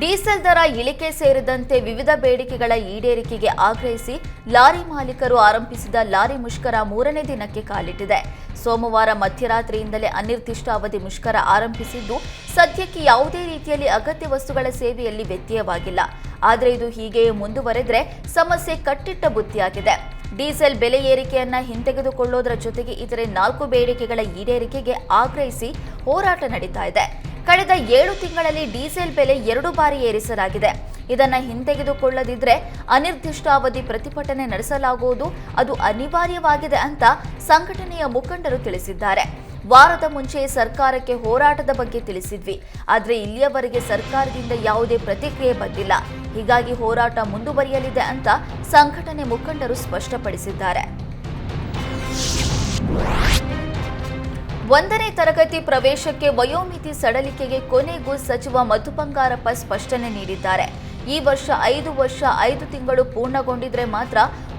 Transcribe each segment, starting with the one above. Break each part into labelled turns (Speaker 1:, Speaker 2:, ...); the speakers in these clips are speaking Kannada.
Speaker 1: ಡೀಸೆಲ್ ದರ ಇಳಿಕೆ ಸೇರಿದಂತೆ ವಿವಿಧ ಬೇಡಿಕೆಗಳ ಈಡೇರಿಕೆಗೆ ಆಗ್ರಹಿಸಿ ಲಾರಿ ಮಾಲೀಕರು ಆರಂಭಿಸಿದ ಲಾರಿ ಮುಷ್ಕರ ಮೂರನೇ ದಿನಕ್ಕೆ ಕಾಲಿಟ್ಟಿದೆ. ಸೋಮವಾರ ಮಧ್ಯರಾತ್ರಿಯಿಂದಲೇ ಅನಿರ್ದಿಷ್ಟ ಅವಧಿ ಮುಷ್ಕರ ಆರಂಭಿಸಿದ್ದು, ಸದ್ಯಕ್ಕೆ ಯಾವುದೇ ರೀತಿಯಲ್ಲಿ ಅಗತ್ಯ ವಸ್ತುಗಳ ಸೇವೆಯಲ್ಲಿ ವ್ಯತ್ಯಯವಾಗಿಲ್ಲ. ಆದರೆ ಇದು ಹೀಗೆಯೇ ಮುಂದುವರೆದ್ರೆ ಸಮಸ್ಯೆ ಕಟ್ಟಿಟ್ಟ ಬುತ್ತಿಯಾಗಿದೆ ಡೀಸೆಲ್ ಬೆಲೆ ಏರಿಕೆಯನ್ನ ಹಿಂತೆಗೆದುಕೊಳ್ಳೋದರ ಜೊತೆಗೆ ಇತರೆ ನಾಲ್ಕು ಬೇಡಿಕೆಗಳ ಈಡೇರಿಕೆಗೆ ಆಗ್ರಹಿಸಿ ಹೋರಾಟ ನಡೀತಾ ಇದೆ. ಕಳೆದ ಏಳು ತಿಂಗಳಲ್ಲಿ ಡೀಸೆಲ್ ಬೆಲೆ ಎರಡು ಬಾರಿ ಏರಿಸಲಾಗಿದೆ. ಇದನ್ನು ಹಿಂತೆಗೆದುಕೊಳ್ಳದಿದ್ರೆ ಅನಿರ್ದಿಷ್ಟಾವಧಿ ಪ್ರತಿಭಟನೆ ನಡೆಸಲಾಗುವುದು. ಅದು ಅನಿವಾರ್ಯವಾಗಿದೆ ಅಂತ ಸಂಘಟನೆಯ ಮುಖಂಡರು ತಿಳಿಸಿದ್ದಾರೆ. ವಾರದ ಮುಂಚೆ ಸರ್ಕಾರಕ್ಕೆ ಹೋರಾಟದ ಬಗ್ಗೆ ತಿಳಿಸಿದ್ವಿ. ಆದರೆ ಇಲ್ಲಿಯವರೆಗೆ ಸರ್ಕಾರದಿಂದ ಯಾವುದೇ ಪ್ರತಿಕ್ರಿಯೆ ಬಂದಿಲ್ಲ. ಹೀಗಾಗಿ ಹೋರಾಟ ಮುಂದುವರಿಯಲಿದೆ ಅಂತ ಸಂಘಟನೆ ಮುಖಂಡರು ಸ್ಪಷ್ಟಪಡಿಸಿದ್ದಾರೆ. ಒಂದನೇ ತರಗತಿ ಪ್ರವೇಶಕ್ಕೆ ವಯೋಮಿತಿ ಸಡಲಿಕೆಗೆ ಕೊನೆಗೂ ಸಚಿವ ಮಧು ಬಂಗಾರಪ್ಪ ಸ್ಪಷ್ಟನೆ ನೀಡಿದ್ದಾರೆ. ಈ ವರ್ಷ ಐದು ವರ್ಷ ಐದು ತಿಂಗಳು ಪೂರ್ಣಗೊಂಡಿದ್ರೆ ಮಾತ್ರ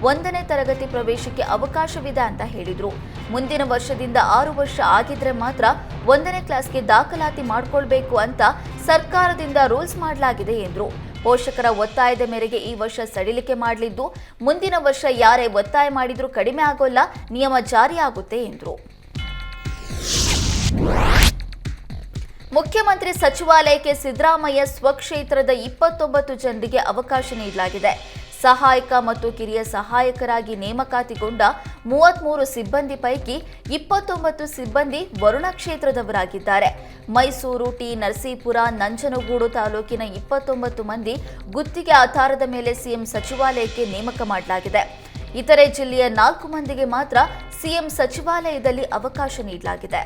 Speaker 1: ಒಂದನೇ ತರಗತಿ ಪ್ರವೇಶಕ್ಕೆ ಅವಕಾಶವಿದೆ ಅಂತ ಹೇಳಿದ್ರು. ಮುಂದಿನ ವರ್ಷದಿಂದ ಆರು ವರ್ಷ ಆಗಿದ್ರೆ ಮಾತ್ರ ಒಂದನೇ ಕ್ಲಾಸ್ಗೆ ದಾಖಲಾತಿ ಮಾಡಿಕೊಳ್ಬೇಕು ಅಂತ ಸರ್ಕಾರದಿಂದ ರೂಲ್ಸ್ ಮಾಡಲಾಗಿದೆ ಎಂದರು. ಪೋಷಕರ ಒತ್ತಾಯದ ಮೇರೆಗೆ ಈ ವರ್ಷ ಸಡಿಲಿಕೆ ಮಾಡಲಿದ್ದು, ಮುಂದಿನ ವರ್ಷ ಯಾರೇ ಒತ್ತಾಯ ಮಾಡಿದರೂ ಕಡಿಮೆ ಆಗೋಲ್ಲ, ನಿಯಮ ಜಾರಿಯಾಗುತ್ತೆ ಎಂದರು. ಮುಖ್ಯಮಂತ್ರಿ ಸಚಿವಾಲಯಕ್ಕೆ ಸಿದ್ದರಾಮಯ್ಯ ಸ್ವಕ್ಷೇತ್ರದ ಇಪ್ಪತ್ತೊಂಬತ್ತು ಜನರಿಗೆ ಅವಕಾಶ ನೀಡಲಾಗಿದೆ. ಸಹಾಯಕ ಮತ್ತು ಕಿರಿಯ ಸಹಾಯಕರಾಗಿ ನೇಮಕಾತಿಗೊಂಡ ಮೂವತ್ಮೂರು ಸಿಬ್ಬಂದಿ ಪೈಕಿ ಇಪ್ಪತ್ತೊಂಬತ್ತು ಸಿಬ್ಬಂದಿ ವರುಣ ಕ್ಷೇತ್ರದವರಾಗಿದ್ದಾರೆ. ಮೈಸೂರು ಟಿ ನರಸೀಪುರ ನಂಜನಗೂಡು ತಾಲೂಕಿನ ಇಪ್ಪತ್ತೊಂಬತ್ತು ಮಂದಿ ಗುತ್ತಿಗೆ ಆಧಾರದ ಮೇಲೆ ಸಿಎಂ ಸಚಿವಾಲಯಕ್ಕೆ ನೇಮಕ ಮಾಡಲಾಗಿದೆ. ಇತರೆ ಜಿಲ್ಲೆಯ ನಾಲ್ಕು ಮಂದಿಗೆ ಮಾತ್ರ ಸಿಎಂ ಸಚಿವಾಲಯದಲ್ಲಿ ಅವಕಾಶ ನೀಡಲಾಗಿದೆ.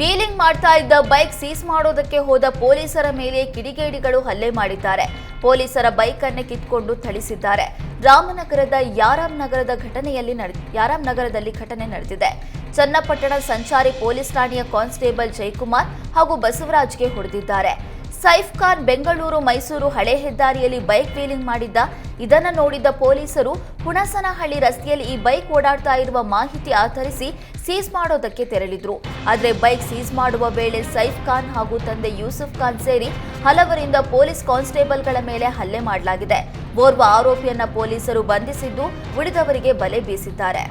Speaker 1: ವೀಲಿಂಗ್ ಮಾಡ್ತಾ ಇದ್ದ ಬೈಕ್ ಸೀಸ್ ಮಾಡೋದಕ್ಕೆ ಹೋದ ಪೊಲೀಸರ ಮೇಲೆ ಕಿಡಿಗೇಡಿಗಳು ಹಲ್ಲೆ ಮಾಡಿದ್ದಾರೆ. ಪೊಲೀಸರ ಬೈಕ್ ಅನ್ನೇ ಕಿತ್ಕೊಂಡು ಥಳಿಸಿದ್ದಾರೆ. ರಾಮನಗರದ ಯಾರಾಮ್ ನಗರದ ಘಟನೆಯಲ್ಲಿ ಯಾರಾಮ್ ನಗರದಲ್ಲಿ ಘಟನೆ ನಡೆದಿದೆ. ಚನ್ನಪಟ್ಟಣ ಸಂಚಾರಿ ಪೊಲೀಸ್ ಠಾಣೆಯ ಕಾನ್ಸ್ಟೇಬಲ್ ಜಯಕುಮಾರ್ ಹಾಗೂ ಬಸವರಾಜ್ಗೆ ಹೊಡೆದಿದ್ದಾರೆ. ಸೈಫ್ ಖಾನ್ ಬೆಂಗಳೂರು ಮೈಸೂರು ಹಳೆ ಹೆದ್ದಾರಿಯಲ್ಲಿ ಬೈಕ್ ವೀಲಿಂಗ್ ಮಾಡಿದ್ದ, ಇದನ್ನು ನೋಡಿದ್ದ ಪೊಲೀಸರು ಹುಣಸನಹಳ್ಳಿ ರಸ್ತೆಯಲ್ಲಿ ಈ ಬೈಕ್ ಓಡಾಡ್ತಾ ಇರುವ ಮಾಹಿತಿ ಆಧರಿಸಿ ಸೀಸ್ ಮಾಡೋದಕ್ಕೆ ತೆರಳಿದ್ರು. ಆದರೆ ಬೈಕ್ ಸೀಸ್ ಮಾಡುವ ವೇಳೆ ಸೈಫ್ ಖಾನ್ ಹಾಗೂ ತಂದೆ ಯೂಸುಫ್ ಖಾನ್ ಸೇರಿ ಹಲವರಿಂದ ಪೊಲೀಸ್ ಕಾನ್ಸ್ಟೇಬಲ್ಗಳ ಮೇಲೆ ಹಲ್ಲೆ ಮಾಡಲಾಗಿದೆ. ಓರ್ವ ಆರೋಪಿಯನ್ನ ಪೊಲೀಸರು ಬಂಧಿಸಿದ್ದು ಉಳಿದವರಿಗೆ ಬಲೆ ಬೀಸಿದ್ದಾರೆ.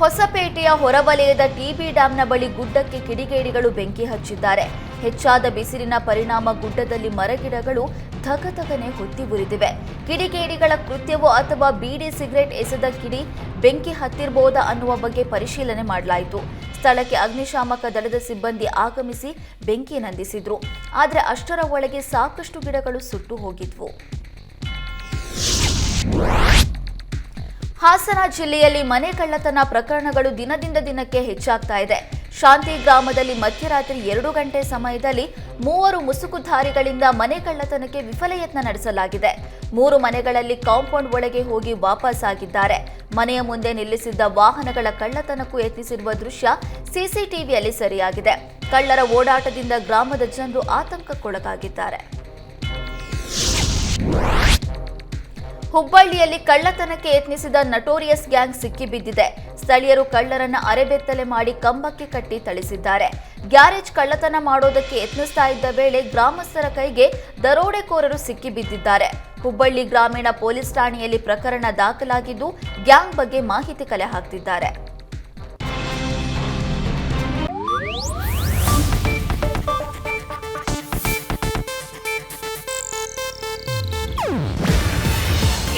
Speaker 1: ಹೊಸಪೇಟೆಯ ಹೊರವಲಯದ ಟಿಬಿ ಡ್ಯಾಂನ ಬಳಿ ಗುಡ್ಡಕ್ಕೆ ಕಿಡಿಗೇಡಿಗಳು ಬೆಂಕಿ ಹಚ್ಚಿದ್ದಾರೆ. ಹೆಚ್ಚಾದ ಬಿಸಿಲಿನ ಪರಿಣಾಮ ಗುಡ್ಡದಲ್ಲಿ ಮರಗಿಡಗಳು ಧಗಧಗನೆ ಹೊತ್ತಿ ಉರಿದಿವೆ. ಕಿಡಿಗೇಡಿಗಳ ಕೃತ್ಯವೋ ಅಥವಾ ಬೀಡಿ ಸಿಗರೆಟ್ ಎಸೆದ ಕಿಡಿ ಬೆಂಕಿ ಹತ್ತಿರಬಹುದಾ ಅನ್ನುವ ಬಗ್ಗೆ ಪರಿಶೀಲನೆ ಮಾಡಲಾಯಿತು. ಸ್ಥಳಕ್ಕೆ ಅಗ್ನಿಶಾಮಕ ದಳದ ಸಿಬ್ಬಂದಿ ಆಗಮಿಸಿ ಬೆಂಕಿ ನಂದಿಸಿದ್ರು. ಆದರೆ ಅಷ್ಟರ ಒಳಗೆ ಸಾಕಷ್ಟು ಗಿಡಗಳು ಸುಟ್ಟು ಹೋಗಿದ್ವು. ಹಾಸನ ಜಿಲ್ಲೆಯಲ್ಲಿ ಮನೆ ಕಳ್ಳತನ ಪ್ರಕರಣಗಳು ದಿನದಿಂದ ದಿನಕ್ಕೆ ಹೆಚ್ಚಾಗ್ತಾ ಇದೆ. ಶಾಂತಿ ಗ್ರಾಮದಲ್ಲಿ ಮಧ್ಯರಾತ್ರಿ ಎರಡು ಗಂಟೆ ಸಮಯದಲ್ಲಿ ಮೂವರು ಮುಸುಕುಧಾರಿಗಳಿಂದ ಮನೆ ಕಳ್ಳತನಕ್ಕೆ ವಿಫಲ ಯತ್ನ ನಡೆಸಲಾಗಿದೆ. ಮೂರು ಮನೆಗಳಲ್ಲಿ ಕಾಂಪೌಂಡ್ ಒಳಗೆ ಹೋಗಿ ವಾಪಸ್ ಆಗಿದ್ದಾರೆ. ಮನೆಯ ಮುಂದೆ ನಿಲ್ಲಿಸಿದ್ದ ವಾಹನಗಳ ಕಳ್ಳತನಕ್ಕೂ ಯತ್ನಿಸಿರುವ ದೃಶ್ಯ ಸಿಸಿಟಿವಿಯಲ್ಲಿ ಸರಿಯಾಗಿದೆ. ಕಳ್ಳರ ಓಡಾಟದಿಂದ ಗ್ರಾಮದ ಜನರು ಆತಂಕಕ್ಕೊಳಗಾಗಿದ್ದಾರೆ. ಹುಬ್ಬಳ್ಳಿಯಲ್ಲಿ ಕಳ್ಳತನಕ್ಕೆ ಯತ್ನಿಸಿದ ನಟೋರಿಯಸ್ ಗ್ಯಾಂಗ್ ಸಿಕ್ಕಿಬಿದ್ದಿದೆ. ಸ್ಥಳೀಯರು ಕಳ್ಳರನ್ನ ಅರೆಬೆತ್ತಲೆ ಮಾಡಿ ಕಂಬಕ್ಕೆ ಕಟ್ಟಿ ಥಳಿಸಿದ್ದಾರೆ. ಗ್ಯಾರೇಜ್ ಕಳ್ಳತನ ಮಾಡೋದಕ್ಕೆ ಯತ್ನಿಸ್ತಾ ಇದ್ದ ವೇಳೆ ಗ್ರಾಮಸ್ಥರ ಕೈಗೆ ದರೋಡೆಕೋರರು ಸಿಕ್ಕಿಬಿದ್ದಿದ್ದಾರೆ. ಹುಬ್ಬಳ್ಳಿ ಗ್ರಾಮೀಣ ಪೊಲೀಸ್ ಠಾಣೆಯಲ್ಲಿ ಪ್ರಕರಣ ದಾಖಲಾಗಿದ್ದು ಗ್ಯಾಂಗ್ ಬಗ್ಗೆ ಮಾಹಿತಿ ಕಲೆ ಹಾಕ್ತಿದ್ದಾರೆ.